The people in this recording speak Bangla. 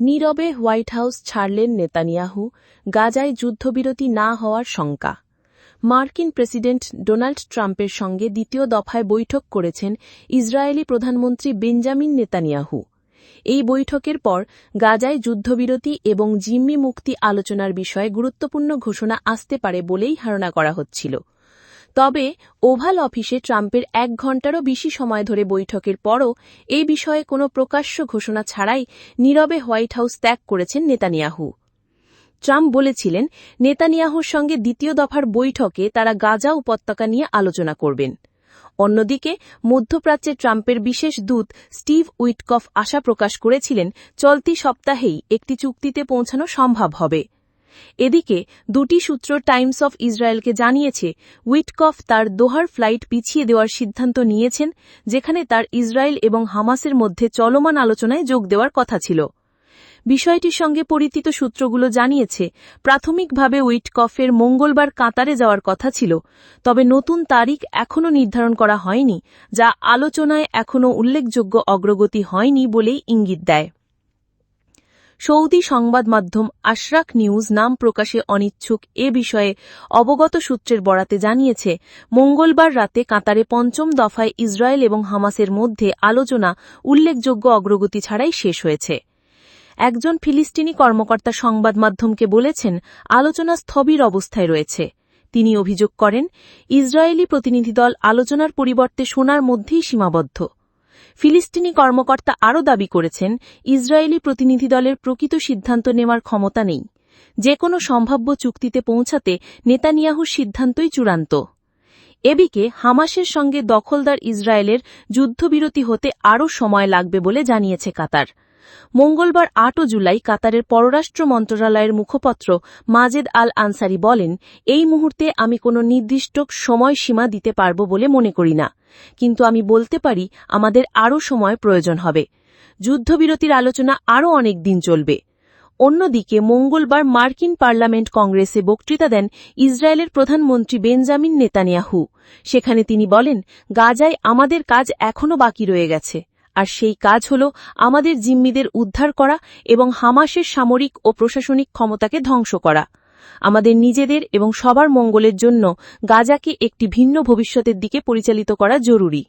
নীরবে হোয়াইট হাউস ছাড়লেন নেতানিয়াহু, গাজায় যুদ্ধবিরতি না হওয়ার শঙ্কা। মার্কিন প্রেসিডেন্ট ডোনাল্ড ট্রাম্পের সঙ্গে দ্বিতীয় দফায় বৈঠক করেছেন ইসরায়েলি প্রধানমন্ত্রী বেঞ্জামিন নেতানিয়াহু। এই বৈঠকের পর গাজায় যুদ্ধবিরতি এবং জিম্মি মুক্তি আলোচনার বিষয়ে গুরুত্বপূর্ণ ঘোষণা আসতে পারে বলেই ধারণা করা হচ্ছিল। তবে ওভাল অফিসে ট্রাম্পের এক ঘণ্টারও বেশি সময় ধরে বৈঠকের পরও এই বিষয়ে কোনো প্রকাশ্য ঘোষণা ছাড়াই নীরবে হোয়াইট হাউস ত্যাগ করেছেন নেতানিয়াহু। ট্রাম্প বলেছিলেন, নেতানিয়াহুর সঙ্গে দ্বিতীয় দফার বৈঠকে তারা গাজা উপত্যকা নিয়ে আলোচনা করবেন। অন্যদিকে, মধ্যপ্রাচ্যে ট্রাম্পের বিশেষ দূত স্টিভ উইটকফ আশা প্রকাশ করেছিলেন, চলতি সপ্তাহেই একটি চুক্তিতে পৌঁছানো সম্ভব হবে। এদিকে দুটি সূত্র টাইমস অফ ইসরায়েলকে জানিয়েছে উইটকফ তার দোহার ফ্লাইট পিছিয়ে দেওয়ার সিদ্ধান্ত নিয়েছেন, যেখানে তার ইসরায়েল এবং হামাসের মধ্যে চলমান আলোচনায় যোগ দেওয়ার কথা ছিল। বিষয়টির সঙ্গে পরিচিত সূত্রগুলো জানিয়েছে, প্রাথমিকভাবে উইটকফের মঙ্গলবার কাতারে যাওয়ার কথা ছিল, তবে নতুন তারিখ এখনও নির্ধারণ করা হয়নি, যা আলোচনায় এখনও উল্লেখযোগ্য অগ্রগতি হয়নি বলেই ইঙ্গিত দেয়। সৌদি সংবাদ মাধ্যম আশরাক নিউজ নাম প্রকাশে অনিচ্ছুক এ বিষয়ে অবগত সূত্রের বরাতে জানিয়েছে, মঙ্গলবার রাতে কাতারে পঞ্চম দফায় ইসরায়েল এবং হামাসের মধ্যে আলোচনা উল্লেখযোগ্য অগ্রগতি ছাড়াই শেষ হয়েছে। একজন ফিলিস্তিনি কর্মকর্তা সংবাদ মাধ্যমকে বলেছেন, আলোচনা স্থবির অবস্থায় রয়েছে। তিনি অভিযোগ করেন, ইসরায়েলি প্রতিনিধি দল আলোচনার পরিবর্তে শোনার মধ্যেই সীমাবদ্ধ। ফিলিস্তিনি কর্মকর্তা আরও দাবি করেছেন, ইসরায়েলি প্রতিনিধি দলের প্রকৃত সিদ্ধান্ত নেওয়ার ক্ষমতা নেই। যে কোনো সম্ভাব্য চুক্তিতে পৌঁছাতে নেতানিয়াহুর সিদ্ধান্তই চূড়ান্ত। এবিকে হামাসের সঙ্গে দখলদার ইসরায়েলের যুদ্ধবিরতি হতে আরও সময় লাগবে বলে জানিয়েছে কাতার। মঙ্গলবার আটও জুলাই কাতারের পররাষ্ট্র মন্ত্রণালয়ের মুখপত্র মাজেদ আল আনসারি বলেন, এই মুহূর্তে আমি কোনো নির্দিষ্ট সময়সীমা দিতে পারব বলে মনে করি না। কিন্তু আমি বলতে পারি, আমাদের আরও সময় প্রয়োজন হবে। যুদ্ধবিরতির আলোচনা আরও অনেক দিন চলবে। অন্যদিকে, মঙ্গলবার মার্কিন পার্লামেন্ট কংগ্রেসে বক্তৃতা দেন ইসরায়েলের প্রধানমন্ত্রী বেঞ্জামিন নেতানিয়াহু। সেখানে তিনি বলেন, গাজায় আমাদের কাজ এখনও বাকি রয়ে গেছে। আর সেই কাজ হল আমাদের জিম্মিদের উদ্ধার করা এবং হামাসের সামরিক ও প্রশাসনিক ক্ষমতাকে ধ্বংস করা। আমাদের নিজেদের এবং সবার মঙ্গলের জন্য গাজাকে একটি ভিন্ন ভবিষ্যতের দিকে পরিচালিত করা জরুরি।